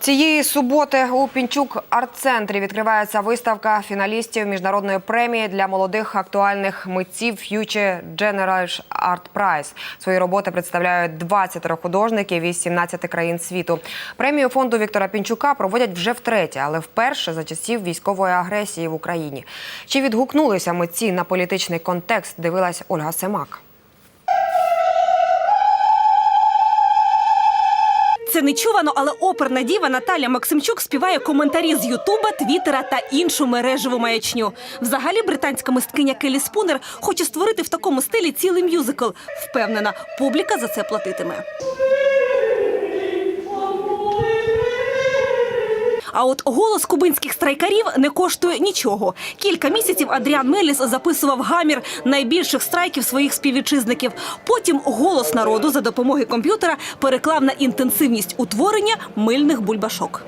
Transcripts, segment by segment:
Цієї суботи у Пінчук арт-центрі відкривається виставка фіналістів міжнародної премії для молодих актуальних митців Future Generation Art Prize. Свої роботи представляють 20 художників із 17 країн світу. Премію фонду Віктора Пінчука проводять вже втретє, але вперше за часів військової агресії в Україні. Чи відгукнулися митці на політичний контекст? Дивилась Ольга Семак. Це нечувано, але оперна діва Наталя Максимчук співає коментарі з Ютуба, Твіттера та іншу мережеву маячню. Взагалі, британська мисткиня Келі Спунер хоче створити в такому стилі цілий мюзикл. Впевнена, публіка за це платитиме. А от голос кубинських страйкарів не коштує нічого. Кілька місяців Адріан Меліс записував гамір найбільших страйків своїх співвітчизників. Потім голос народу за допомогою комп'ютера переклав на інтенсивність утворення мильних бульбашок.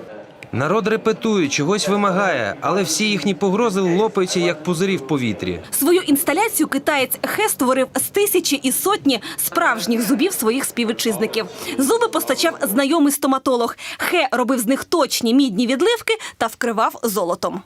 Народ репетує, чогось вимагає, але всі їхні погрози лопаються як пузирі в повітрі. Свою інсталяцію китаєць Хе створив з тисячі і сотні справжніх зубів своїх співвітчизників. Зуби постачав знайомий стоматолог. Хе робив з них точні мідні відливки та вкривав золотом.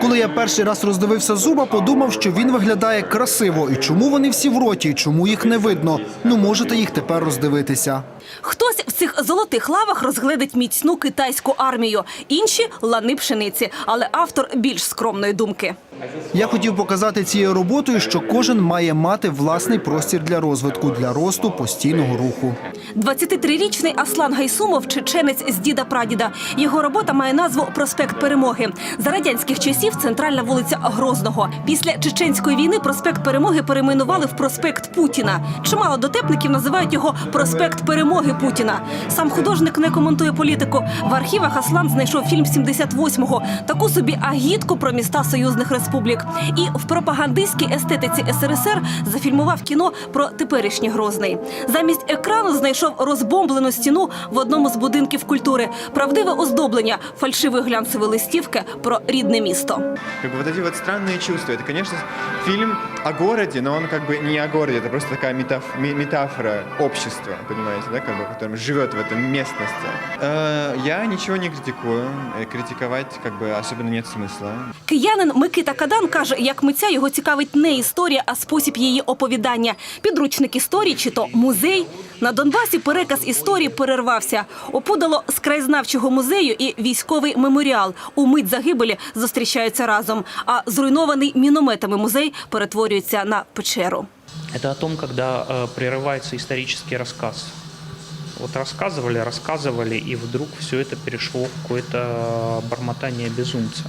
Коли я перший раз роздивився зуба, подумав, що він виглядає красиво. І чому вони всі в роті, і чому їх не видно? Ну можете їх тепер роздивитися. Хтось в цих золотих лавах розгледить міцну китайську армію, інші лани пшениці. Але автор більш скромної думки. Я хотів показати цією роботою, що кожен має мати власний простір для розвитку, для росту постійного руху. 23-річний Аслан Гайсумов, чеченець з діда прадіда. Його робота має назву Проспект Перемоги. За радянських часів центральна вулиця Грозного. Після чеченської війни проспект Перемоги перейменували в проспект Путіна. Чимало дотепників називають його проспект Перемоги Путіна. Сам художник не коментує політику. В архівах Аслан знайшов фільм 78-го, таку собі агітку про міста союзних республік І в пропагандистській естетиці СРСР зафільмував кіно про теперішній Грозний. Замість екрану знайшов розбомблену стіну в одному з будинків культури, правдиве оздоблення, фальшивої глянцевої листівки про рідне місто. Как бы вот эти вот странные чувства. Это, конечно, фильм о городе, но он как бы не о городе, это просто такая метаф- ме- метафора общества, понимаете, да, как бы, в котором живет в этом местности. Э, Я ничего не критикую, э, критиковать как бы особенно нет смысла. Киянин Микита Кадан каже, як митця його цікавить не історія, а спосіб її оповідання. Підручник історії чи то музей. На Донбасі переказ історії перервався. Опудало з краєзнавчого музею і військовий меморіал. У мить загибелі зустрічаються разом. А зруйнований мінометами музей перетворюється на печеру. Это о том, когда э, прерывается исторический рассказ. Вот рассказывали, рассказывали, и вдруг все это перешло в какое-то бормотание безумца.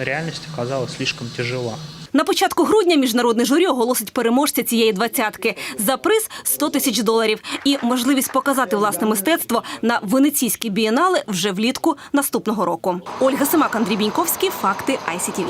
Реальность оказалась слишком тяжела. На початку грудня міжнародне журі оголосить переможця цієї двадцятки. За приз 100 тисяч доларів і можливість показати власне мистецтво на венеційські бієнали вже влітку наступного року. Ольга Семак, Андрій Біньковський. Факти ICTV.